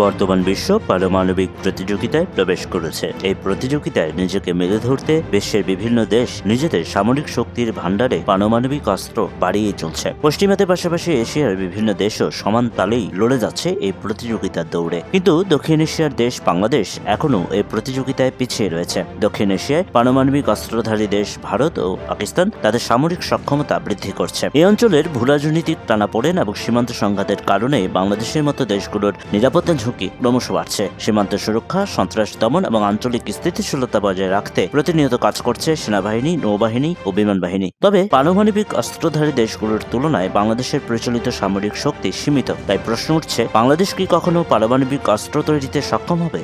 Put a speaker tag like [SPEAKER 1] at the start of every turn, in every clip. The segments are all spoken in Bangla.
[SPEAKER 1] বর্তমান বিশ্ব পারমাণবিক প্রতিযোগিতায় প্রবেশ করেছে। এই প্রতিযোগিতায় নিজেকে মেলে ধরতে বিশ্বের বিভিন্ন দেশ নিজেদের সামরিক শক্তির ভাণ্ডারে পারমাণবিক অস্ত্র বাড়িয়ে চলছে। পশ্চিমাদের পাশাপাশি এশিয়ার বিভিন্ন দেশও সমান তালেই লড়ে যাচ্ছে এই প্রতিযোগিতার দৌড়ে। কিন্তু দক্ষিণ এশিয়ার দেশ বাংলাদেশ এখনও এই প্রতিযোগিতায় পিছিয়ে রয়েছে। দক্ষিণ এশিয়ায় পারমাণবিক অস্ত্রধারী দেশ ভারত ও পাকিস্তান তাদের সামরিক সক্ষমতা বৃদ্ধি করছে। এই অঞ্চলের ভূরাজনৈতিক টানাপোড়েন এবং সীমান্ত সংঘাতের কারণে বাংলাদেশের মতো দেশগুলোর নিরাপত্তা ঝুঁকি ক্রমশ বাড়ছে। সীমান্ত সুরক্ষা, সন্ত্রাস দমন এবং আঞ্চলিক স্থিতিশীলতা বজায় রাখতে প্রতিনিয়ত কাজ করছে সেনাবাহিনী, নৌবাহিনী ও বিমান বাহিনী। তবে পারমাণবিক অস্ত্রধারী দেশগুলোর তুলনায় বাংলাদেশের প্রচলিত সামরিক শক্তি সীমিত। তাই প্রশ্ন উঠছে, বাংলাদেশ কি কখনো পারমাণবিক অস্ত্র তৈরিতে সক্ষম হবে?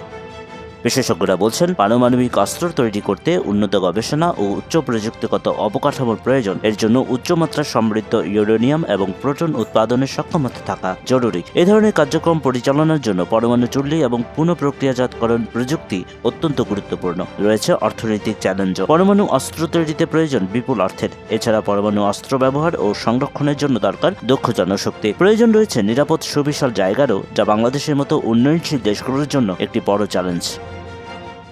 [SPEAKER 1] বিশেষজ্ঞরা বলছেন, পারমাণবিক অস্ত্র তৈরি করতে উন্নত গবেষণা ও উচ্চ প্রযুক্তিগত অবকাঠামোর প্রয়োজন। এর জন্য উচ্চমাত্রা সমৃদ্ধ ইউরেনিয়াম এবং প্রোটন উৎপাদনের সক্ষমতা থাকা জরুরি। এ ধরনের কার্যক্রম পরিচালনার জন্য পরমাণু চুল্লি এবং পুনঃপ্রক্রিয়াজাতকরণ প্রযুক্তি অত্যন্ত গুরুত্বপূর্ণ। রয়েছে অর্থনৈতিক চ্যালেঞ্জও। পরমাণু অস্ত্র তৈরিতে প্রয়োজন বিপুল অর্থের। এছাড়া পরমাণু অস্ত্র ব্যবহার ও সংরক্ষণের জন্য দরকার দক্ষ জনশক্তি প্রয়োজন রয়েছে নিরাপদ সুবিশাল জায়গারও, যা বাংলাদেশের মতো উন্নয়নশীল দেশগুলোর জন্য একটি বড় চ্যালেঞ্জ।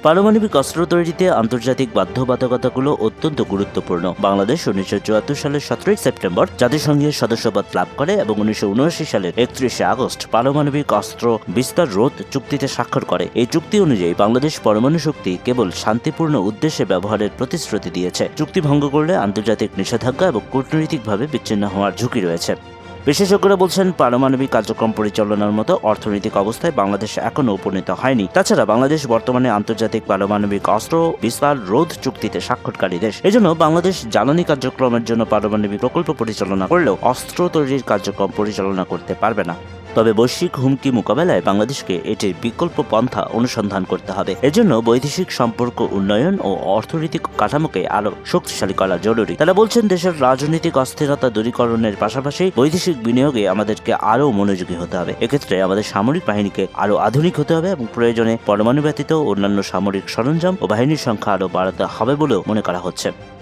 [SPEAKER 1] পারমাণবিক অস্ত্র তৈরিতে আন্তর্জাতিক বাধ্যবাধকতাগুলো অত্যন্ত গুরুত্বপূর্ণ। বাংলাদেশ উনিশশো চুয়াত্তর সালের সতেরোই সেপ্টেম্বর জাতিসংঘের সদস্যপদ লাভ করে এবং উনিশশো উনআশি সালের একত্রিশে আগস্ট পারমাণবিক অস্ত্র বিস্তার রোধ চুক্তিতে স্বাক্ষর করে। এই চুক্তি অনুযায়ী বাংলাদেশ পরমাণু শক্তি কেবল শান্তিপূর্ণ উদ্দেশ্যে ব্যবহারের প্রতিশ্রুতি দিয়েছে। চুক্তি ভঙ্গ করলে আন্তর্জাতিক নিষেধাজ্ঞা এবং কূটনৈতিকভাবে বিচ্ছিন্ন হওয়ার ঝুঁকি রয়েছে। বিশেষজ্ঞরা বলছেন, পারমাণবিক কার্যক্রম পরিচালনার মতো অর্থনৈতিক অবস্থায় বাংলাদেশ এখনও উপনীত হয়নি। তাছাড়া বাংলাদেশ বর্তমানে আন্তর্জাতিক পারমাণবিক অস্ত্র, বিস্তার, রোধ চুক্তিতে স্বাক্ষরকারী দেশ। এজন্য বাংলাদেশ জ্বালানি কার্যক্রমের জন্য পারমাণবিক প্রকল্প পরিচালনা করলেও অস্ত্র তৈরির কার্যক্রম পরিচালনা করতে পারবে না। তবে বৈশ্বিক হুমকি মোকাবেলায় বাংলাদেশকে এটির বিকল্প পন্থা অনুসন্ধান করতে হবে। এজন্য বৈদেশিক সম্পর্ক উন্নয়ন ও অর্থনৈতিক কাঠামোকে আরও শক্তিশালী করা জরুরি। তারা বলছেন, দেশের রাজনৈতিক অস্থিরতা দূরীকরণের পাশাপাশি বৈদেশিক বিনিয়োগে আমাদেরকে আরও মনোযোগী হতে হবে। এক্ষেত্রে আমাদের সামরিক বাহিনীকে আরও আধুনিক হতে হবে এবং প্রয়োজনে পরমাণু ব্যতীত অন্যান্য সামরিক সরঞ্জাম ও বাহিনীর সংখ্যা আরও বাড়াতে হবে বলেও মনে করা হচ্ছে।